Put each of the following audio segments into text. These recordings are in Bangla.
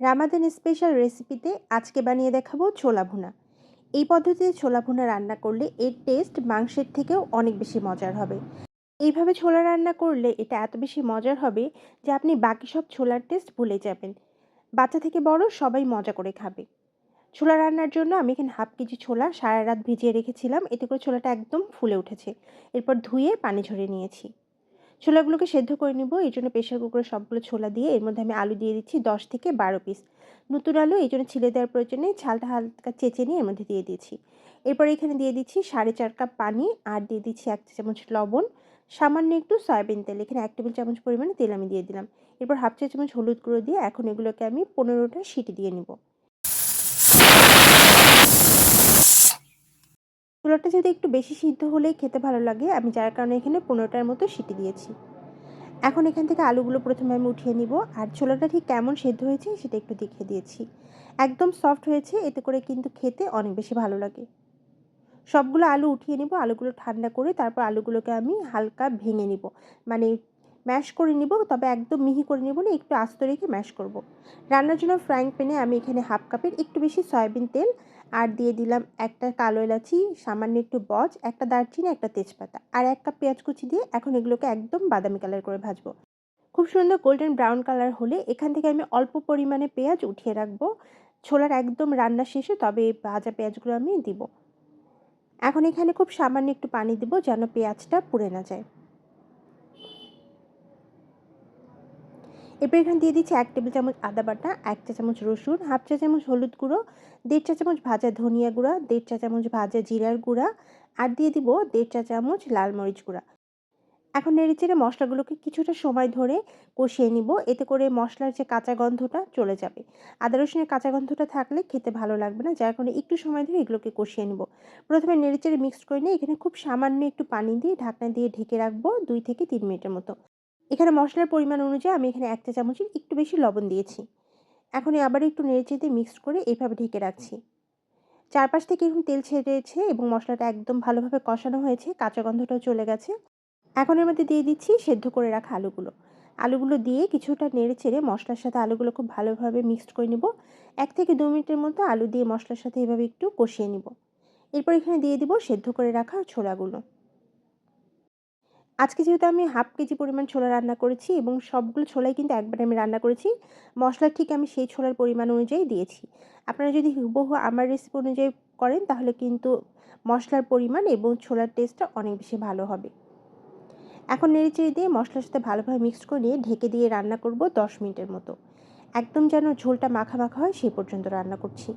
রামাদান স্পেশাল রেসিপিতে আজকে বানিয়ে দেখাবো ছোলা ভুনা। এই পদ্ধতিতে ছোলা ভুনা রান্না করলে এর টেস্ট মাংসের থেকেও অনেক বেশি মজার হবে। এইভাবে ছোলা রান্না করলে এটা এত বেশি মজার হবে যে আপনি বাকি সব ছোলার টেস্ট ভুলে যাবেন। বাচ্চা থেকে বড় সবাই মজা করে খাবে। ছোলা রান্নার জন্য আমি এখানে হাফ কেজি ছোলা সারা রাত ভিজিয়ে রেখেছিলাম। এতে করে ছোলাটা একদম ফুলে উঠেছে। এরপর ধুয়ে পানি ঝরে নিয়েছি। ছোলাগুলোকে সেদ্ধ করে নেব। এই জন্য প্রেশার কুকারে সবগুলো ছোলা দিয়ে এর মধ্যে আমি আলু দিয়ে দিচ্ছি দশ থেকে বারো পিস নতুন আলু, এই জন্য ছিলে দেওয়ার প্রয়োজনে ছালটা হালকা চেঁচে নিয়ে এর মধ্যে দিয়ে দিয়েছি এরপর এখানে দিয়ে দিচ্ছি সাড়ে চার কাপ পানি আর দিয়ে দিচ্ছি এক চামচ লবণ। সামান্য একটু সয়াবিন তেল, এখানে এক টেবিল চামচ পরিমাণে তেল আমি দিয়ে দিলাম। এরপর হাফ চা চামচ হলুদ গুঁড়ো দিয়ে এখন এগুলোকে আমি পনেরোটা সিটি দিয়ে নিব। ছোলাটা যদি একটু বেশি সিদ্ধ হলেই খেতে ভালো লাগে, আমি যার কারণে এখানে পনেরোটার মতো সিটি দিয়েছি। এখন এখান থেকে আলুগুলো প্রথমে আমি উঠিয়ে নিব, আর ছোলাটা ঠিক কেমন সেদ্ধ হয়েছে সেটা একটু দেখিয়ে দিয়েছি। একদম সফট হয়েছে, এতে করে কিন্তু খেতে অনেক বেশি ভালো লাগে। সবগুলো আলু উঠিয়ে নিব, আলুগুলো ঠান্ডা করে তারপর আলুগুলোকে আমি হালকা ভেঙে নিব। মানে ম্যাশ করে নিব, তবে একদম মিহি করে নিব না, একটু আস্ত রেখে ম্যাশ করব। রান্নার জন্য ফ্রাইং প্যানে আমি এখানে হাফ কাপের একটু বেশি সয়াবিন তেল আর দিয়ে দিলাম একটা কালো এলাচি, সামান্য একটু বজ একটা দারচিনি, একটা তেজপাতা আর এক কাপ পেঁয়াজ কুচি দিয়ে এখন এগুলোকে একদম বাদামি কালার করে ভাজবো। খুব সুন্দর গোল্ডেন ব্রাউন কালার হলে এখান থেকে আমি অল্প পরিমাণে পেঁয়াজ উঠিয়ে রাখব। ছোলার একদম রান্না শেষে তবে এই ভাজা পেঁয়াজগুলো আমি দিব। এখন এখানে খুব সামান্য একটু পানি দিব যেন পেঁয়াজটা পুড়ে না যায়। এরপর এখানে দিয়ে দিচ্ছি এক টেবিল চামচ আদা বাটা, এক চা চামচ রসুন, হাফ চা চামচ হলুদ গুঁড়ো, দেড় চা চামচ ভাজা ধনিয়া গুঁড়া, দেড় চা চামচ ভাজা জিরার গুঁড়া আর দিয়ে দিব দেড় চা চামচ লাল মরিচ গুঁড়া। এখন নেড়েচেড়ে মশলাগুলোকে কিছুটা সময় ধরে কষিয়ে নিব, এতে করে মশলার যে কাঁচা গন্ধটা চলে যাবে। আদা রসুনের কাঁচা গন্ধটা থাকলে খেতে ভালো লাগবে না, যার কারণে একটু সময় ধরে এগুলোকে কষিয়ে নিব। প্রথমে নেড়েচেড়ে মিক্সড করে নিয়ে এখানে খুব সামান্য একটু পানি দিয়ে ঢাকনা দিয়ে ঢেকে রাখব দুই থেকে তিন মিনিটের মতো। এখানে মশলার পরিমাণ অনুযায়ী আমি এখানে এক চা চামচের একটু বেশি লবণ দিয়েছি। এখন আবার একটু নেড়েচেড়ে মিক্সড করে এইভাবে ঢেকে রাখছি। চারপাশ থেকে এরকম তেল ছেড়েছে এবং মশলাটা একদম ভালোভাবে কষানো হয়েছে, কাঁচা গন্ধটাও চলে গেছে। এখন এর মধ্যে দিয়ে দিচ্ছি সেদ্ধ করে রাখা আলুগুলো। আলুগুলো দিয়ে কিছুটা নেড়ে ছেড়ে মশলার সাথে আলুগুলো খুব ভালোভাবে মিক্সড করে নিব। এক থেকে দু মিনিটের মতো আলু দিয়ে মশলার সাথে এভাবে একটু কষিয়ে নিব। এরপর এখানে দিয়ে দিব সেদ্ধ করে রাখা ছোলাগুলো। আজকে যেহেতু আমি হাফ কেজি পরিমাণ ছোলা রান্না করেছি এবং সবগুলো ছোলাই কিন্তু একবারে আমি রান্না করেছি, মশলা ঠিক আমি সেই ছোলার পরিমাণ অনুযায়ী দিয়েছি। আপনারা যদি হুবহু আমার রেসিপি অনুযায়ী করেন, তাহলে কিন্তু মশলার পরিমাণ এবং ছোলার টেস্টটা অনেক বেশি ভালো হবে। এখন নেড়েচেড়ে দিয়ে মশলার সাথে ভালোভাবে মিক্স করে নিয়ে ঢেকে দিয়ে রান্না করব দশ মিনিটের মতো। একদম যেন ঝোলটা মাখা মাখা হয় সেই পর্যন্ত রান্না করছি।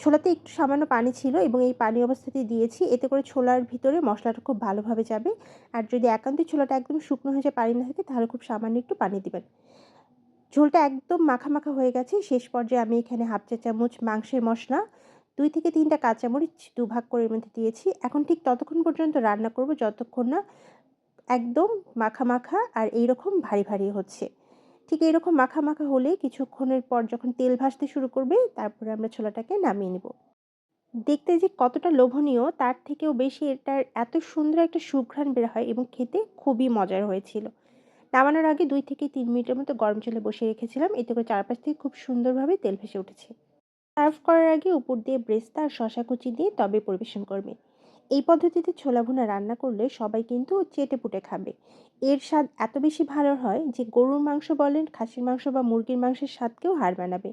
ছোলাতে একটু সামান্য পানি ছিল এবং এই পানি অবস্থাতে দিয়েছি। এতে করে ছোলার ভিতরে মশলাটা খুব ভালোভাবে যাবে। আর যদি একান্তই ছোলাটা একদম শুকনো হয়ে যায়, পানি না থাকে, তাহলে খুব সামান্য একটু পানি দিবেন। ঝোলটা একদম মাখা মাখা হয়ে গেছে। শেষ পর্যায়ে আমি এখানে হাফ চা চামচ মাংসের মশলা, দুই থেকে তিনটা কাঁচামরিচ দুভাগ করে এর মধ্যে দিয়েছি। এখন ঠিক ততক্ষণ পর্যন্ত রান্না করব, যতক্ষণ না একদম মাখা মাখা আর এইরকম ভারী ভারী হচ্ছে। ঠিক এরকম মাখা মাখা হলে কিছুক্ষণের পর যখন তেল ভাসতে শুরু করবে, তারপরে আমরা ছোলাটাকে নামিয়ে নেব। দেখতে যে কতটা লোভনীয়, তার থেকেও বেশি এটার এত সুন্দর একটা সুঘ্রাণ বের হয় এবং খেতে খুবই মজার হয়েছিল। নামানোর আগে দুই থেকে তিন মিনিটের মতো গরম জলে বসিয়ে রেখেছিলাম। এতে করে চারপাশ থেকে খুব সুন্দরভাবে তেল ভেসে উঠেছে। সার্ভ করার আগে উপর দিয়ে ব্রেস্তা আর শশা কুচি দিয়ে তবে পরিবেশন করবে। এই পদ্ধতিতে ছোলা ভুনা রান্না করলে সবাই কিন্তু চেটে পুটে খাবে। এর স্বাদ এত বেশি ভালো হয় যে গরুর মাংস বলেন, খাসির মাংস বা মুরগির মাংসের স্বাদকেও হার মানাবে।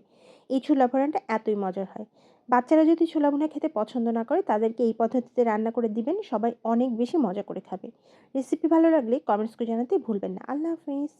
এই ছোলা ভুনাটা এতই মজার হয়। বাচ্চারা যদি ছোলা ভুনা খেতে পছন্দ না করে, তাদেরকে এই পদ্ধতিতে রান্না করে দিবেন, সবাই অনেক বেশি মজা করে খাবে। রেসিপি ভালো লাগলে কমেন্টস করে জানাতে ভুলবেন না। আল্লাহ হাফিজ।